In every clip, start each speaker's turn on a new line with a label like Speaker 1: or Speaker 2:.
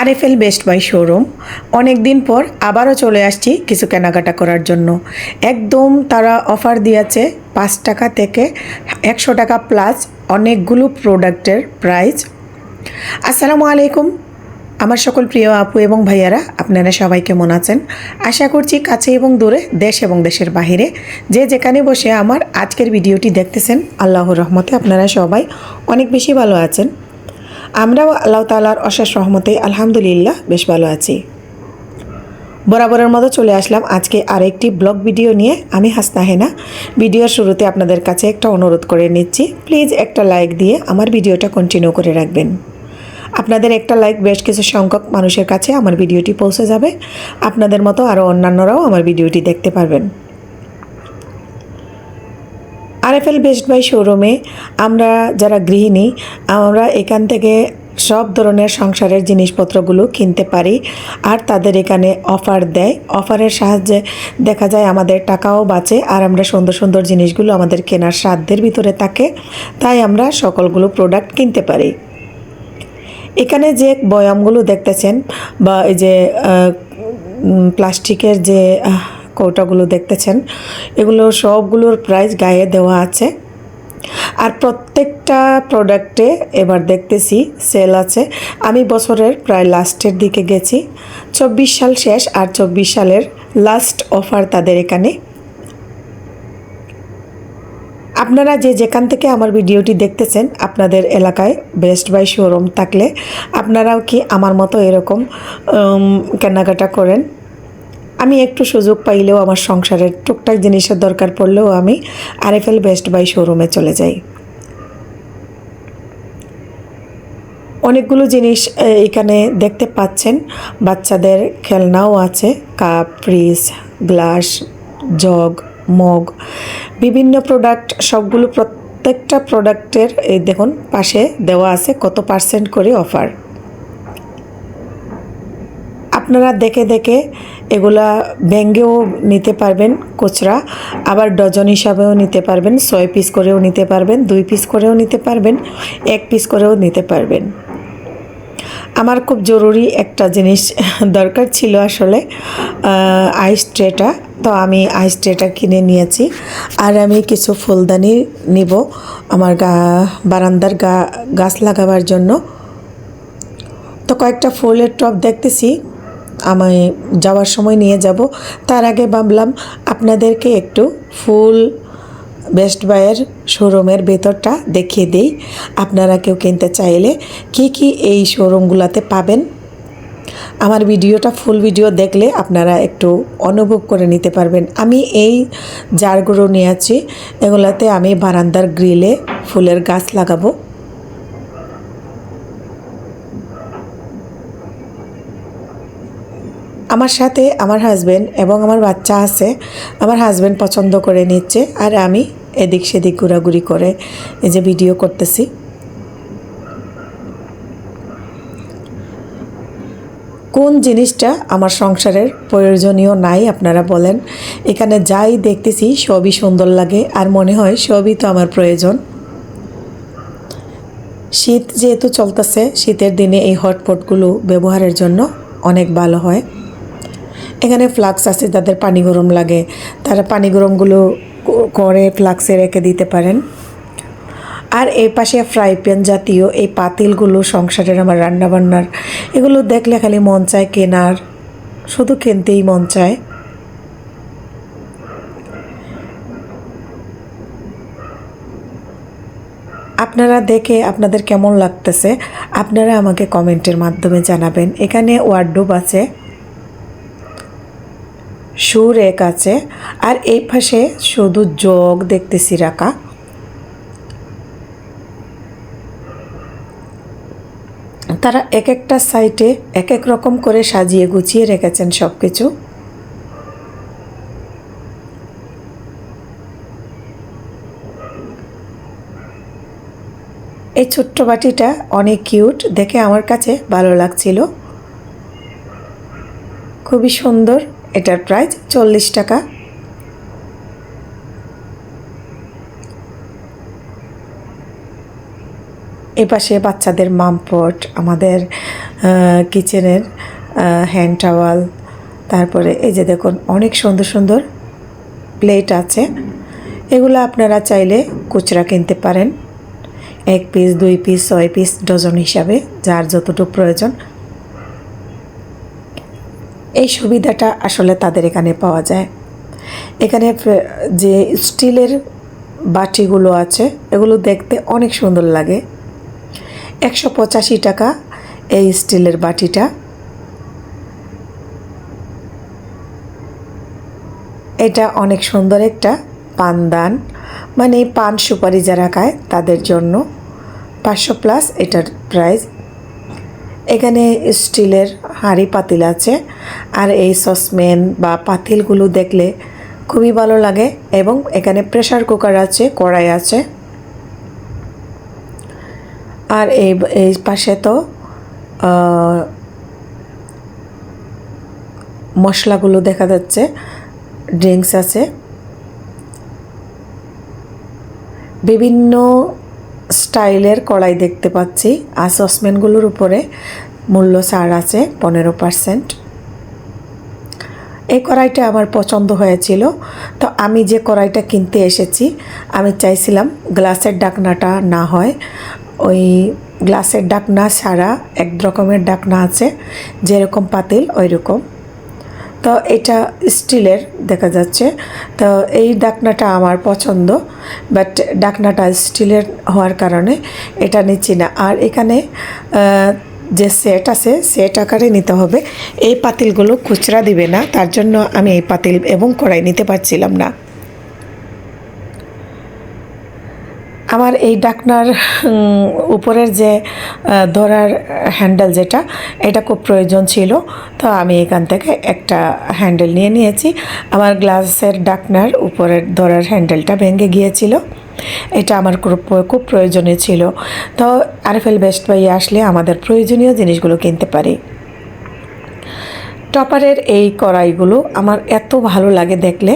Speaker 1: RFL best by showroom. অনেক দিন পর আবারও চলে আসছি কিছু কেনাকাটা করার জন্য। একদম তারা অফার দিয়েছে পাঁচ টাকা থেকে একশো টাকা প্লাস অনেকগুলো প্রোডাক্টের প্রাইস। আসসালামু আলাইকুম। আমার সকল প্রিয় আপু এবং ভাইয়ারা, আপনারা সবাই কেমন আছেন? আশা করছি কাছে এবং দূরে, দেশ এবং দেশের বাহিরে। যে যেখানে বসে আমার আজকের ভিডিওটি দেখতেছেন, আল্লাহর রহমতে আপনারা সবাই অনেক বেশি ভালো আছেন। আমরাও আল্লাহ তালার অশেষ রহমতে আলহামদুলিল্লাহ বেশ ভালো আছি। বরাবরের মতো চলে আসলাম আজকে আরেকটি ব্লগ ভিডিও নিয়ে। আমি হাসনা হেনা। ভিডিওর শুরুতে আপনাদের কাছে একটা অনুরোধ করে নিচ্ছি, প্লিজ একটা লাইক দিয়ে আমার ভিডিওটা কন্টিনিউ করে রাখবেন। আপনাদের একটা লাইক বেশ কিছু সংখ্যক মানুষের কাছে আমার ভিডিওটি পৌঁছে যাবে। আপনাদের মতো আরও অন্যান্যরাও আমার ভিডিওটি দেখতে পারবেন। আরএফএল বেস্ট বাই শোরুমে আমরা যারা গৃহিণী, আমরা এখান থেকে সব ধরনের সংসারের জিনিসপত্রগুলো কিনতে পারি আর তাদের এখানে অফার দেয়। অফারের সাহায্যে দেখা যায় আমাদের টাকাও বাঁচে আর আমরা সুন্দর সুন্দর জিনিসগুলো আমাদের কেনার সাধ্যের ভিতরে থাকে। তাই আমরা সকলগুলো প্রোডাক্ট কিনতে পারি। এখানে যে বয়ামগুলো দেখতেছেন বা এই যে প্লাস্টিকের যে কৌটাগুলো দেখতেছেন, এগুলো সবগুলোর প্রাইস গায়ে দেওয়া আছে। আর প্রত্যেকটা প্রোডাক্টে এবার দেখতেছি সেল আছে। আমি বছরের প্রায় লাস্টের দিকে গেছি। চব্বিশ সাল শেষ আর চব্বিশ সালের লাস্ট অফার তাদের এখানে। আপনারা যে যেখান থেকে আমার ভিডিওটি দেখতেছেন, আপনাদের এলাকায় বেস্ট বাই শোরুম থাকলে আপনারাও কি আমার মতো এরকম কেনাকাটা করেন? আমি একটু সুযোগ পাইলেও আমার সংসারের টুকটাক জিনিসের দরকার পড়লেও আমি আরএফএল বেস্ট বাই শোরুমে চলে যাই। অনেকগুলো জিনিস এখানে দেখতে পাচ্ছেন। বাচ্চাদের খেলনাও আছে, cup fridge glass jug mug বিভিন্ন প্রোডাক্ট সবগুলো প্রত্যেকটা প্রোডাক্টের এই দেখুন, পাশে দেওয়া আছে কত পার্সেন্ট করে অফার আপনারা দেখে দেখে এগুলা ব্যাঙ্গেও নিতে পারবেন খুচরা, আবার ডজন হিসাবেও নিতে পারবেন, ছয় পিস করেও নিতে পারবেন, দুই পিস করেও নিতে পারবেন, এক পিস করেও নিতে পারবেন। আমার খুব জরুরি একটা জিনিস দরকার ছিল আসলে আইস ট্রেটা। তো আমি আইস ট্রেটা কিনে নিয়েছি। আর আমি কিছু ফুলদানি নিব আমার গা, বারান্দার গা, গাছ লাগাবার জন্য। তো কয়েকটা ফুলের টব দেখতেছি। আমি যাওয়ার সময় নিয়ে যাব। তার আগে ভাবলাম আপনাদেরকে একটু ফুল বেস্ট বাইয়ের শোরুমের ভেতরটা দেখিয়ে দিই। আপনারা কেউ কিনতে চাইলে কি কি এই শোরুমগুলোতে পাবেন? আমার ভিডিওটা ফুল ভিডিও দেখলে আপনারা একটু অনুভব করে নিতে পারবেন। আমি এই জারগুলো নিয়ে আছি। এগুলোতে আমি বারান্দার গ্রিলে ফুলের গাছ লাগাবো। আমার সাথে আমার হাজব্যান্ড এবং আমার বাচ্চা আছে, আমার হাজব্যান্ড পছন্দ করে নিচ্ছে আর আমি এদিক সেদিক ঘোরাঘুরি করে এই যে ভিডিও করতেছি। কোন জিনিসটা আমার সংসারের প্রয়োজনীয় নাই আপনারা বলেন। এখানে যাই দেখতেছি সবই সুন্দর লাগে আর মনে হয় সবই তো আমার প্রয়োজন। শীত যেহেতু চলতেছে, শীতের দিনে এই হটপটগুলো ব্যবহারের জন্য অনেক ভালো হয়। এখানে ফ্লাক্স আছে, যাদের পানি গরম লাগে। তারা পানি গরমগুলো করে ফ্লাক্সে রেখে দিতে পারেন। আর এই পাশে ফ্রাই প্যান জাতীয় এই পাতিলগুলো সংসারের আমার রান্নাবান্নার, এগুলো দেখলে খালি মন চায় কেনার। শুধু কিনতেই মন চায়। আপনারা দেখে আপনাদের কেমন লাগতেছে, আপনারা আমাকে কমেন্টের মাধ্যমে জানাবেন। এখানে ওয়ার্ডরোব আছে। সুর এক আছে, আর এই পাশে শুধু জগ দেখতেছি রাখা তারা এক একটা সাইটে এক এক রকম করে সাজিয়ে গুছিয়ে রেখেছেন সব কিছু এই ছোট্ট বাটিটা অনেক কিউট, দেখে আমার কাছে ভালো লাগছিল। খুবই সুন্দর এটার প্রাইস চল্লিশ টাকা। এ পাশে বাচ্চাদের মামপট আমাদের কিচেনের হ্যান্ড টাওয়াল, তারপরে এই যে দেখুন, অনেক সুন্দর সুন্দর প্লেট আছে। এগুলো আপনারা চাইলে খুচরা কিনতে পারেন। এক পিস, দুই পিস, ছয় পিস, ডজন হিসাবে, যার যতটুকু প্রয়োজন। এই সুবিধাটা আসলে তাদের এখানে পাওয়া যায়। এখানে যে স্টিলের বাটিগুলো আছে, এগুলো দেখতে অনেক সুন্দর লাগে। একশো পঁচাশি টাকা এই স্টিলের বাটিটা। এটা অনেক সুন্দর একটা পানদান। মানে পান সুপারি যারা খায়, তাদের জন্য পাঁচশো প্লাস এটার প্রাইস। এখানে স্টিলের হাঁড়ি পাতিল আছে। আর এই সসম্যান বা পাতিলগুলো দেখলে খুবই ভালো লাগে এবং এখানে প্রেসার কুকার আছে, কড়াই আছে। আর এই এই পাশে তো মশলাগুলো দেখা যাচ্ছে ড্রিঙ্কস আছে। বিভিন্ন স্টাইলের কড়াই দেখতে পাচ্ছি। আর সসম্যানগুলোর উপরে মূল্য ছাড় আছে পনেরো পার্সেন্ট। এই কড়াইটা আমার পছন্দ হয়েছিল। তো আমি যে কড়াইটা কিনতে এসেছি, আমি চাইছিলাম গ্লাসের ডাকনাটা না হয়। ওই গ্লাসের ডাকনা ছাড়া এক রকমের ডাকনা আছে, যেরকম পাতিল ওই রকম তো এটা স্টিলের দেখা যাচ্ছে। তো এই ডাকনাটা আমার পছন্দ, বাট ডাকনাটা স্টিলের হওয়ার কারণে এটা নিচ্ছি না। আর এখানে যে সেট আছে সেট আকারে নিতে হবে। এই পাতিলগুলো খুচরা দিবে না, তার জন্য আমি এই পাতিল এবং কড়াই নিতে পারছিলাম না। আমার এই ডাকনার উপরের যে ধরার হ্যান্ডেল যেটা, এটা খুব প্রয়োজন ছিল। তো আমি এখান থেকে একটা হ্যান্ডেল নিয়ে নিয়েছি। আমার গ্লাসের ডাকনার উপরের ধরার হ্যান্ডেলটা ভেঙে গিয়েছিল। এটা আমার খুব প্রয়োজনীয় ছিল। তো আরএফএল বেস্ট বাই আসলে আমাদের প্রয়োজনীয় জিনিসগুলো কিনতে পারি। টপারের এই কড়াইগুলো আমার এত ভালো লাগে দেখলে।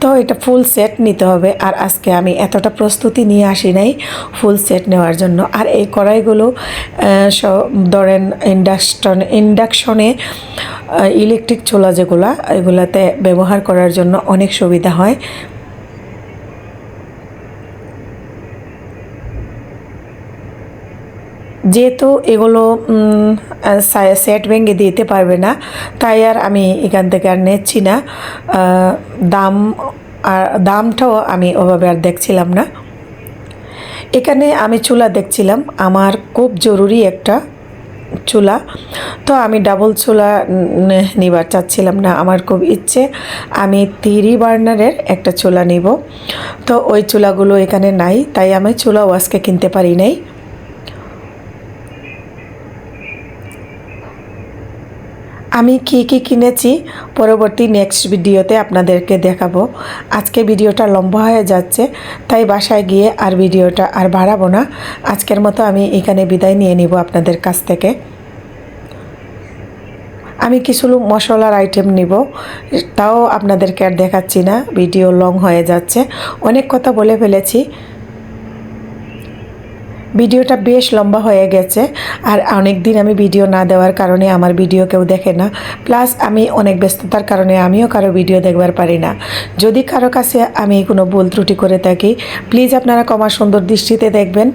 Speaker 1: তো এটা ফুল সেট নিতে হবে আর আজকে আমি এতটা প্রস্তুতি নিয়ে আসি নাই ফুল সেট নেওয়ার জন্য। আর এই কড়াইগুলো ধরেন ইন্ডাকশন, ইন্ডাকশনে ইলেকট্রিক চুলা যেগুলো, এগুলাতে ব্যবহার করার জন্য অনেক সুবিধা হয়। যেহেতু এগুলো সেট ভেঙে দিতে পারবে না, তাই আর আমি এখান থেকে আর নিচ্ছি না। দাম, আর দামটাও আমি ওভাবে আর দেখছিলাম না। এখানে আমি চুলা দেখছিলাম, আমার খুব জরুরি একটা চুলা। তো আমি ডাবল চুলা নিবার চাচ্ছিলাম না, আমার খুব ইচ্ছে। আমি তিরি বার্নারের একটা চুলা নিব। তো ওই চুলাগুলো এখানে নাই, তাই আমি চুলাও আজকে কিনতে পারি নাই। আমি কী কী কিনেছি পরবর্তী নেক্সট ভিডিওতে আপনাদেরকে দেখাবো। আজকে ভিডিওটা লম্বা হয়ে যাচ্ছে, তাই বাসায় গিয়ে আর ভিডিওটা আর বাড়াবো না। আজকের মতো আমি এখানে বিদায় নিয়ে নিব আপনাদের কাছ থেকে। আমি কিছু মশলার আইটেম নিব, তাও আপনাদেরকে আর দেখাচ্ছি না ভিডিও লং হয়ে যাচ্ছে। অনেক কথা বলে ফেলেছি ভিডিওটা বেশ লম্বা হয়ে গেছে আর অনেক দিন আমি ভিডিও না দেওয়ার কারণে আমার ভিডিও কেউ দেখে না। প্লাস আমি অনেক ব্যস্ততার কারণে আমিও কারও ভিডিও দেখবার পারি না। যদি কারও কাছে আমি কোনো ভুল ত্রুটি করে থাকি, প্লিজ আপনারা কমা সুন্দর দৃষ্টিতে দেখবেন।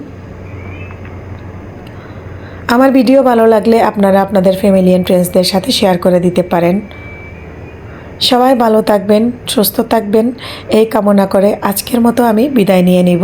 Speaker 1: আমার ভিডিও ভালো লাগলে আপনারা আপনাদের ফ্যামিলি অ্যান্ড ফ্রেন্ডসদের সাথে শেয়ার করে দিতে পারেন। সবাই ভালো থাকবেন, সুস্থ থাকবেন। এই কামনা করে আজকের মতো আমি বিদায় নিয়ে নিব।